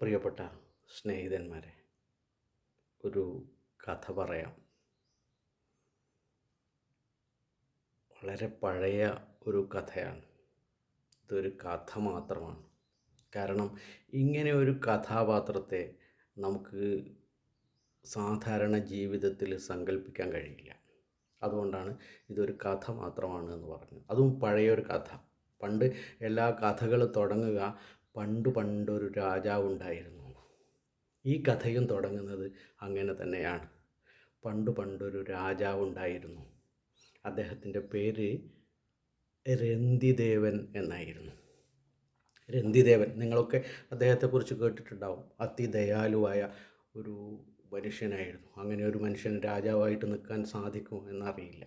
പ്രിയപ്പെട്ട സ്നേഹിതന്മാരെ ഒരു കഥ പറയാം. വളരെ പഴയ ഒരു കഥയാണ്. ഇതൊരു കഥ മാത്രമാണ്. കാരണം ഇങ്ങനെ ഒരു കഥാപാത്രത്തെ നമുക്ക് സാധാരണ ജീവിതത്തിൽ സങ്കല്പിക്കാൻ കഴിയില്ല. അതുകൊണ്ടാണ് ഇതൊരു കഥ മാത്രമാണ് എന്ന് പറഞ്ഞത്. അതും പഴയൊരു കഥ. പണ്ട് എല്ലാ കഥകളും തുടങ്ങുക പണ്ട് പണ്ടൊരു രാജാവ് ഉണ്ടായിരുന്നു ഈ കഥയും തുടങ്ങുന്നത് അങ്ങനെ തന്നെയാണ്. പണ്ട് പണ്ടൊരു രാജാവ് ഉണ്ടായിരുന്നു അദ്ദേഹത്തിന്റെ പേര് രന്തിദേവൻ എന്നായിരുന്നു. രന്തിദേവൻ നിങ്ങളൊക്കെ അദ്ദേഹത്തെക്കുറിച്ച് കേട്ടിട്ടുണ്ടാവും. അതിദയാലുവായ ഒരു മനുഷ്യനായിരുന്നു. അങ്ങനെ ഒരു മനുഷ്യൻ രാജാവായിട്ട് നിൽക്കാൻ സാധിക്കുമോ എന്നറിയില്ല.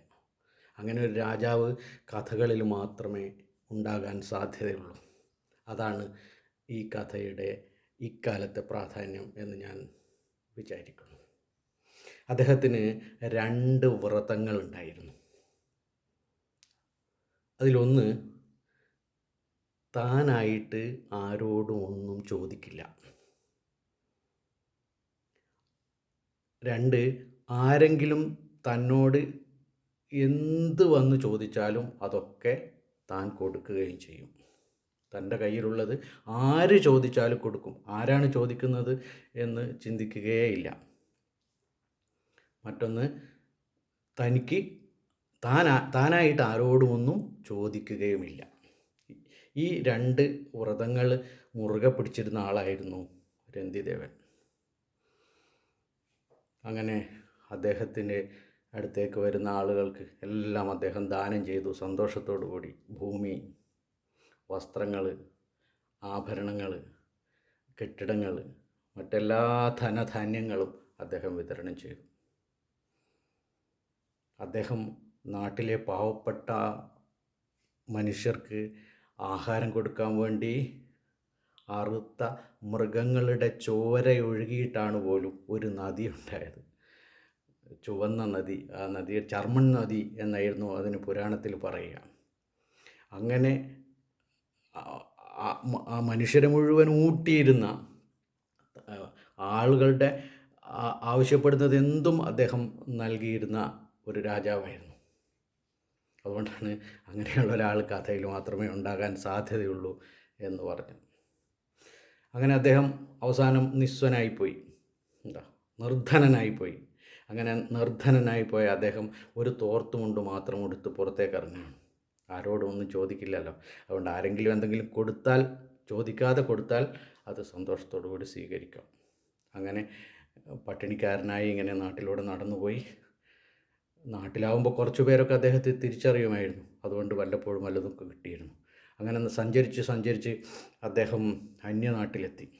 അങ്ങനെ ഒരു രാജാവ് കഥകളിൽ മാത്രമേ ഉണ്ടാകാൻ സാധ്യതയുള്ളൂ. അതാണ് ഈ കഥയുടെ ഇക്കാലത്തെ പ്രാധാന്യം എന്ന് ഞാൻ വിചാരിക്കുന്നു. അദ്ദേഹത്തിന് രണ്ട് വ്രതങ്ങൾ ഉണ്ടായിരുന്നു അതിലൊന്ന് താനായിട്ട് ആരോടും ഒന്നും ചോദിക്കില്ല. രണ്ട് ആരെങ്കിലും തന്നോട് എന്ത് വന്ന് ചോദിച്ചാലും അതൊക്കെ താൻ കൊടുക്കുകയും ചെയ്യും. തന്റെ കയ്യിലുള്ളത് ആര് ചോദിച്ചാലും കൊടുക്കും. ആരാണ് ചോദിക്കുന്നത് എന്ന് ചിന്തിക്കുകയേയില്ല. മറ്റൊന്ന് തനിക്ക് താനാ താനായിട്ട് ആരോടും ഒന്നും ചോദിക്കുകയുമില്ല. ഈ രണ്ട് വ്രതങ്ങൾ മുറുകെ പിടിച്ചിരുന്ന ആളായിരുന്നു രന്തിദേവൻ. അങ്ങനെ അദ്ദേഹത്തിന്റെ അടുത്തേക്ക് വരുന്ന ആളുകൾക്ക് എല്ലാം അദ്ദേഹം ദാനം ചെയ്തു. സന്തോഷത്തോടു കൂടി ഭൂമി വസ്ത്രങ്ങൾ ആഭരണങ്ങൾ കെട്ടിടങ്ങൾ മറ്റെല്ലാ ധനധാന്യങ്ങളും അദ്ദേഹം വിതരണം ചെയ്തു. അദ്ദേഹം നാട്ടിലെ പാവപ്പെട്ട മനുഷ്യർക്ക് ആഹാരം കൊടുക്കാൻ വേണ്ടി അറുത്ത മൃഗങ്ങളുടെ ചോര ഒഴുകിയിട്ടാണ് പോലും ഒരു നദി ഉണ്ടായത്. ചുവന്ന നദി ആ നദി ചർമ്മൺ നദി എന്നായിരുന്നു അതിന് പുരാണത്തിൽ പറയുക. അങ്ങനെ മനുഷ്യരെ മുഴുവൻ ഊട്ടിയിരുന്ന ആളുകളുടെ ആവശ്യപ്പെടുന്നത് എന്തും അദ്ദേഹം നൽകിയിരുന്ന ഒരു രാജാവായിരുന്നു. അതുകൊണ്ടാണ് അങ്ങനെയുള്ള ഒരാൾ കഥയിൽ മാത്രമേ ഉണ്ടാകാൻ സാധ്യതയുള്ളൂ എന്ന് പറഞ്ഞു അങ്ങനെ അദ്ദേഹം അവസാനം നിസ്വനായിപ്പോയി. എന്താ? നിർധനനായിപ്പോയി. അങ്ങനെ നിർധനനായിപ്പോയ അദ്ദേഹം ഒരു തോർത്തുമുണ്ട് മാത്രം എടുത്ത് പുറത്തേക്ക് ഇറങ്ങുകയാണ്. ആരോടും ഒന്നും ചോദിക്കില്ലല്ലോ. അതുകൊണ്ട് ആരെങ്കിലും എന്തെങ്കിലും കൊടുത്താൽ ചോദിക്കാതെ കൊടുത്താൽ അത് സന്തോഷത്തോടു കൂടി സ്വീകരിക്കും. അങ്ങനെ പട്ടിണിക്കാരനായി ഇങ്ങനെ നാട്ടിലൂടെ നടന്നുപോയി. നാട്ടിലാവുമ്പോൾ കുറച്ച് പേരൊക്കെ അദ്ദേഹത്തെ തിരിച്ചറിയുമായിരുന്നു. അതുകൊണ്ട് വല്ലപ്പോഴും വല്ലതൊക്കെ കിട്ടിയിരുന്നു. അങ്ങനെ സഞ്ചരിച്ച് സഞ്ചരിച്ച് അദ്ദേഹം അന്യനാട്ടിലെത്തി.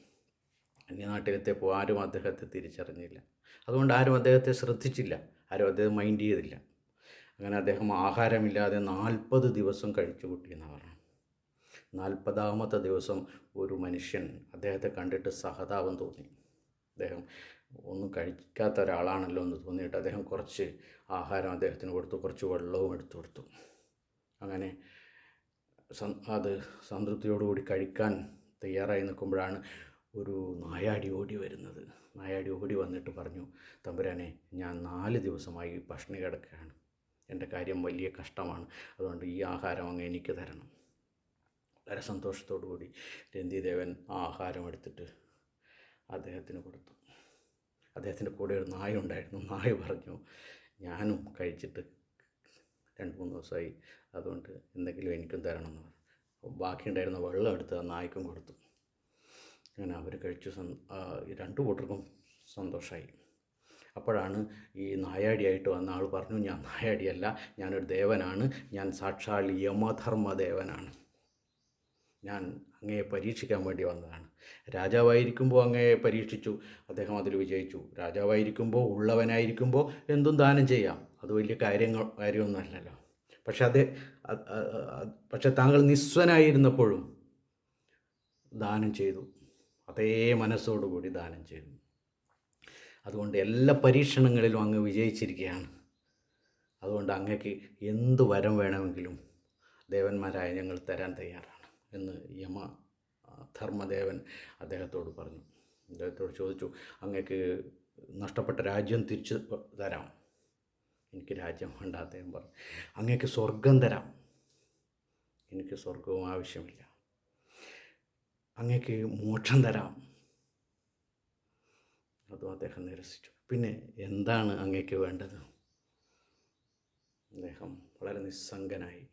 അന്യനാട്ടിലെത്തിയപ്പോൾ ആരും അദ്ദേഹത്തെ തിരിച്ചറിഞ്ഞില്ല. അതുകൊണ്ട് ആരും അദ്ദേഹത്തെ ശ്രദ്ധിച്ചില്ല. ആരും അദ്ദേഹം മൈൻഡ് ചെയ്തില്ല. അങ്ങനെ അദ്ദേഹം ആഹാരമില്ലാതെ നാൽപ്പത് ദിവസം കഴിച്ചു കൂട്ടിയെന്ന് പറഞ്ഞു നാൽപ്പതാമത്തെ ദിവസം ഒരു മനുഷ്യൻ അദ്ദേഹത്തെ കണ്ടിട്ട് സഹതാപം തോന്നി. അദ്ദേഹം ഒന്നും കഴിക്കാത്ത ഒരാളാണല്ലോ എന്ന് തോന്നിയിട്ട് അദ്ദേഹം കുറച്ച് ആഹാരം അദ്ദേഹത്തിന് കൊടുത്തു കുറച്ച് വെള്ളവും എടുത്തു കൊടുത്തു. അങ്ങനെ അത് സംതൃപ്തിയോടുകൂടി കഴിക്കാൻ തയ്യാറായി നിൽക്കുമ്പോഴാണ് ഒരു നായാടി ഓടി വരുന്നത്. നായാടി ഓടി വന്നിട്ട് പറഞ്ഞു തമ്പുരാനെ ഞാൻ നാല് ദിവസമായി ഭക്ഷണി കിടക്കുകയാണ്. എന്റെ കാര്യം വലിയ കഷ്ടമാണ്. അതുകൊണ്ട് ഈ ആഹാരം അങ്ങ് എനിക്ക് തരണം. വളരെ സന്തോഷത്തോടു കൂടി രന്തിദേവൻ ആ ആഹാരം എടുത്തിട്ട് അദ്ദേഹത്തിന് കൊടുത്തു. അദ്ദേഹത്തിന്റെ കൂടെ ഒരു നായ ഉണ്ടായിരുന്നു. നായ പറഞ്ഞു ഞാനും കഴിച്ചിട്ട് രണ്ട് മൂന്ന് ദിവസമായി അതുകൊണ്ട് എന്തെങ്കിലും എനിക്കും തരണം എന്ന് പറഞ്ഞു ബാക്കിയുണ്ടായിരുന്ന വെള്ളം എടുത്ത് ആ നായ്ക്കും കൊടുത്തു. അങ്ങനെ അവർ കഴിച്ചു. രണ്ടു കൂട്ടർക്കും സന്തോഷമായി. അപ്പോഴാണ് ഈ നായാടിയായിട്ട് വന്ന ആൾ പറഞ്ഞു ഞാൻ നായാടിയല്ല ഞാനൊരു ദേവനാണ് ഞാൻ സാക്ഷാൽ യമധർമ്മദേവനാണ്. ഞാൻ അങ്ങയെ പരീക്ഷിക്കാൻ വേണ്ടി വന്നതാണ്. രാജാവായിരിക്കുമ്പോൾ അങ്ങയെ പരീക്ഷിച്ചു അദ്ദേഹം അതിൽ വിജയിച്ചു. രാജാവായിരിക്കുമ്പോൾ ഉള്ളവനായിരിക്കുമ്പോൾ എന്തും ദാനം ചെയ്യാം. അത് വലിയ കാര്യങ്ങൾ കാര്യമൊന്നുമല്ലല്ലോ പക്ഷെ അത് പക്ഷെ താങ്കൾ നിസ്വനായിരുന്നപ്പോഴും ദാനം ചെയ്തു. അതേ മനസ്സോടുകൂടി ദാനം ചെയ്തു. അതുകൊണ്ട് എല്ലാ പരീക്ഷണങ്ങളിലും അങ്ങ് വിജയിച്ചിരിക്കുകയാണ്. അതുകൊണ്ട് അങ്ങക്ക് എന്ത് വരം വേണമെങ്കിലും ദേവന്മാരായ ഞങ്ങൾ തരാൻ തയ്യാറാണ് എന്ന് യമ ധർമ്മദേവൻ അദ്ദേഹത്തോട് പറഞ്ഞു. അദ്ദേഹത്തോട് ചോദിച്ചു അങ്ങക്ക് നഷ്ടപ്പെട്ട രാജ്യം തിരിച്ചു തരാം. എനിക്ക് രാജ്യം വേണ്ട അദ്ദേഹം പറഞ്ഞു. അങ്ങക്ക് സ്വർഗം തരാം. എനിക്ക് സ്വർഗവും ആവശ്യമില്ല. അങ്ങക്ക് മോക്ഷം തരാം. അതും അദ്ദേഹം നിരസിച്ചു. പിന്നെ എന്താണ് അങ്ങേക്ക് വേണ്ടത്? അദ്ദേഹം വളരെ നിസ്സംഗനായി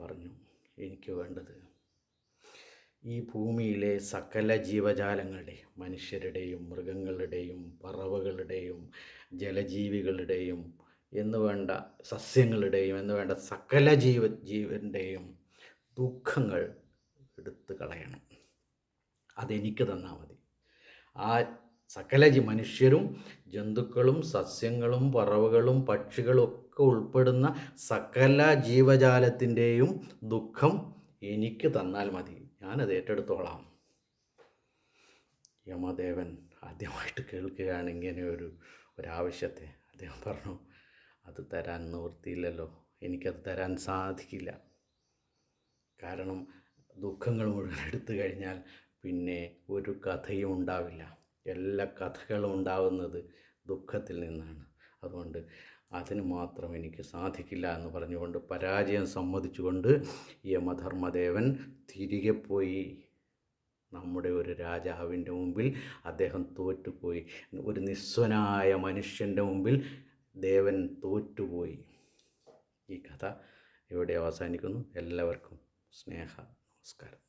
പറഞ്ഞു എനിക്ക് വേണ്ടത് ഈ ഭൂമിയിലെ സകല ജീവജാലങ്ങളുടെ മനുഷ്യരുടെയും മൃഗങ്ങളുടെയും പറവകളുടെയും ജലജീവികളുടെയും എന്ന് വേണ്ട സസ്യങ്ങളുടെയും എന്ന് വേണ്ട സകല ജീവ ജീവന്റെയും ദുഃഖങ്ങൾ എടുത്തു കളയണം. അതെനിക്ക് തന്നാൽ മതി. ആ സകല മനുഷ്യരും ജന്തുക്കളും സസ്യങ്ങളും പറവകളും പക്ഷികളും ഒക്കെ ഉൾപ്പെടുന്ന സകല ജീവജാലത്തിന്റെയും ദുഃഖം എനിക്ക് തന്നാൽ മതി. ഞാനത് ഏറ്റെടുത്തോളാം. യമദേവൻ ആദ്യമായിട്ട് കേൾക്കുകയാണ് ഇങ്ങനെ ഒരു ഒരാവശ്യത്തെ. അദ്ദേഹം പറഞ്ഞു അത് തരാൻ നിവൃത്തിയില്ലല്ലോ. എനിക്കത് തരാൻ സാധിക്കില്ല. കാരണം ദുഃഖങ്ങൾ മുഴുവൻ എടുത്തു കഴിഞ്ഞാൽ പിന്നെ ഒരു കഥയും ഉണ്ടാവില്ല. എല്ലാ കഥകളും ഉണ്ടാവുന്നത് ദുഃഖത്തിൽ നിന്നാണ്. അതുകൊണ്ട് അതിന് മാത്രം എനിക്ക് സാധിക്കില്ല എന്ന് പറഞ്ഞുകൊണ്ട് പരാജയം സമ്മതിച്ചുകൊണ്ട് യമധർമ്മദേവൻ തിരികെ പോയി. നമ്മുടെ ഒരു രാജാവിന്റെ മുമ്പിൽ അദ്ദേഹം തോറ്റുപോയി. ഒരു നിസ്വനായ മനുഷ്യന്റെ മുമ്പിൽ ദേവൻ തോറ്റുപോയി. ഈ കഥ ഇവിടെ അവസാനിക്കുന്നു. എല്ലാവർക്കും സ്നേഹ നമസ്കാരം.